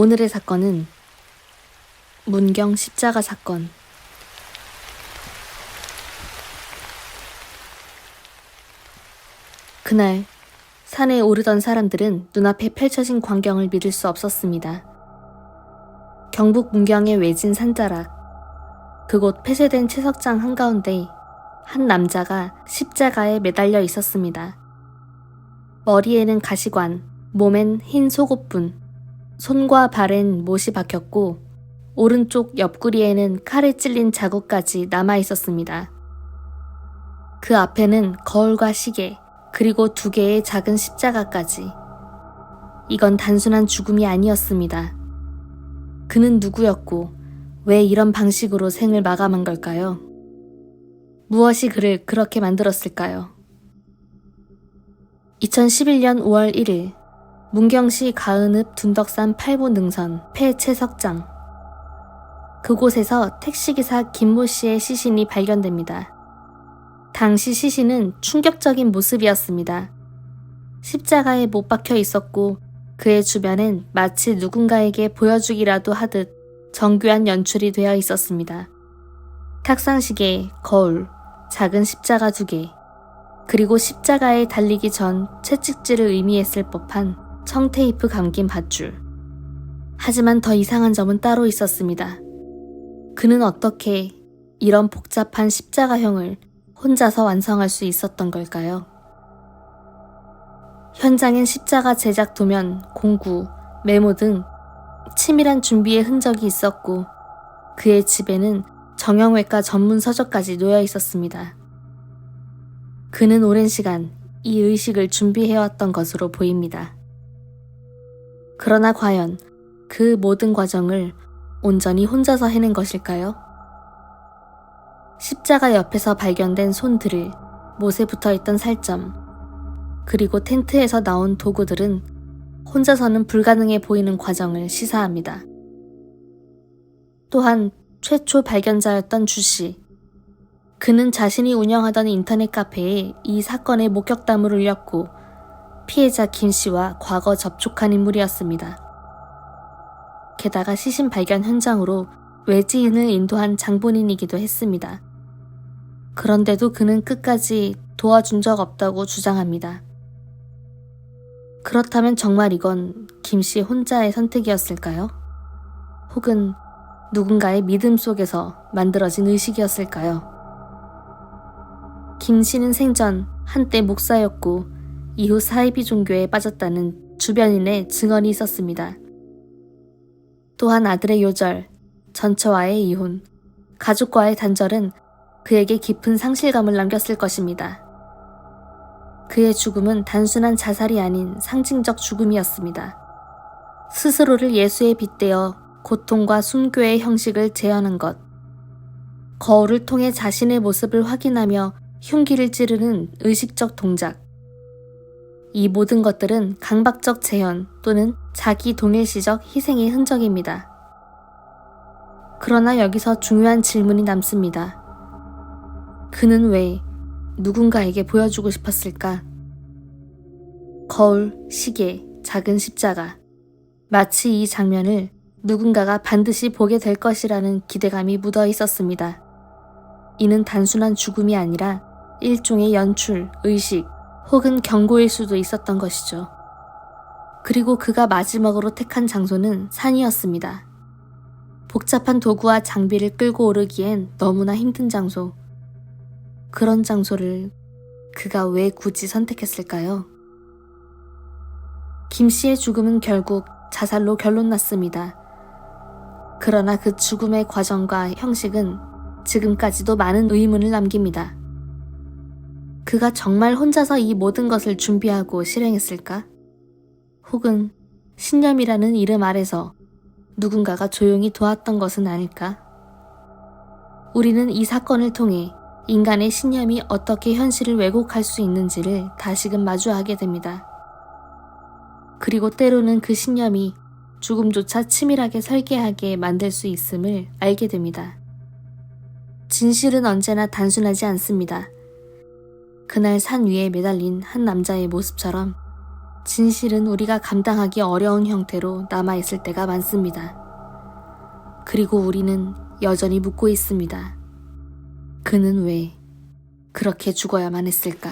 오늘의 사건은 문경 십자가 사건. 그날 산에 오르던 사람들은 눈앞에 펼쳐진 광경을 믿을 수 없었습니다. 경북 문경의 외진 산자락. 그곳 폐쇄된 채석장 한가운데 한 남자가 십자가에 매달려 있었습니다. 머리에는 가시관, 몸엔 흰 속옷뿐, 손과 발엔 못이 박혔고 오른쪽 옆구리에는 칼에 찔린 자국까지 남아 있었습니다. 그 앞에는 거울과 시계, 그리고 두 개의 작은 십자가까지. 이건 단순한 죽음이 아니었습니다. 그는 누구였고 왜 이런 방식으로 생을 마감한 걸까요? 무엇이 그를 그렇게 만들었을까요? 2011년 5월 1일 문경시 가은읍 둔덕산 8보 능선 폐채석장 그곳에서 택시기사 김모 씨의 시신이 발견됩니다. 당시 시신은 충격적인 모습이었습니다. 십자가에 못 박혀 있었고 그의 주변엔 마치 누군가에게 보여주기라도 하듯 정교한 연출이 되어 있었습니다. 탁상시계, 거울, 작은 십자가 두 개, 그리고 십자가에 달리기 전 채찍질을 의미했을 법한 청테이프 감긴 밧줄. 하지만 더 이상한 점은 따로 있었습니다. 그는 어떻게 이런 복잡한 십자가형을 혼자서 완성할 수 있었던 걸까요? 현장엔 십자가 제작 도면, 공구, 메모 등 치밀한 준비의 흔적이 있었고 그의 집에는 정형외과 전문 서적까지 놓여 있었습니다. 그는 오랜 시간 이 의식을 준비해왔던 것으로 보입니다. 그러나 과연 그 모든 과정을 온전히 혼자서 해낸 것일까요? 십자가 옆에서 발견된 손들을 못에 붙어 있던 살점, 그리고 텐트에서 나온 도구들은 혼자서는 불가능해 보이는 과정을 시사합니다. 또한 최초 발견자였던 주씨. 그는 자신이 운영하던 인터넷 카페에 이 사건의 목격담을 올렸고 피해자 김 씨와 과거 접촉한 인물이었습니다. 게다가 시신 발견 현장으로 외지인을 인도한 장본인이기도 했습니다. 그런데도 그는 끝까지 도와준 적 없다고 주장합니다. 그렇다면 정말 이건 김 씨 혼자의 선택이었을까요? 혹은 누군가의 믿음 속에서 만들어진 의식이었을까요? 김 씨는 생전 한때 목사였고 이후 사이비 종교에 빠졌다는 주변인의 증언이 있었습니다. 또한 아들의 요절, 전처와의 이혼, 가족과의 단절은 그에게 깊은 상실감을 남겼을 것입니다. 그의 죽음은 단순한 자살이 아닌 상징적 죽음이었습니다. 스스로를 예수에 빗대어 고통과 순교의 형식을 재현한 것. 거울을 통해 자신의 모습을 확인하며 흉기를 찌르는 의식적 동작. 이 모든 것들은 강박적 재현 또는 자기 동일시적 희생의 흔적입니다. 그러나 여기서 중요한 질문이 남습니다. 그는 왜 누군가에게 보여주고 싶었을까? 거울, 시계, 작은 십자가. 마치 이 장면을 누군가가 반드시 보게 될 것이라는 기대감이 묻어 있었습니다. 이는 단순한 죽음이 아니라 일종의 연출, 의식, 혹은 경고일 수도 있었던 것이죠. 그리고 그가 마지막으로 택한 장소는 산이었습니다. 복잡한 도구와 장비를 끌고 오르기엔 너무나 힘든 장소. 그런 장소를 그가 왜 굳이 선택했을까요? 김 씨의 죽음은 결국 자살로 결론났습니다. 그러나 그 죽음의 과정과 형식은 지금까지도 많은 의문을 남깁니다. 그가 정말 혼자서 이 모든 것을 준비하고 실행했을까? 혹은 신념이라는 이름 아래서 누군가가 조용히 도왔던 것은 아닐까? 우리는 이 사건을 통해 인간의 신념이 어떻게 현실을 왜곡할 수 있는지를 다시금 마주하게 됩니다. 그리고 때로는 그 신념이 죽음조차 치밀하게 설계하게 만들 수 있음을 알게 됩니다. 진실은 언제나 단순하지 않습니다. 그날 산 위에 매달린 한 남자의 모습처럼 진실은 우리가 감당하기 어려운 형태로 남아있을 때가 많습니다. 그리고 우리는 여전히 묻고 있습니다. 그는 왜 그렇게 죽어야만 했을까?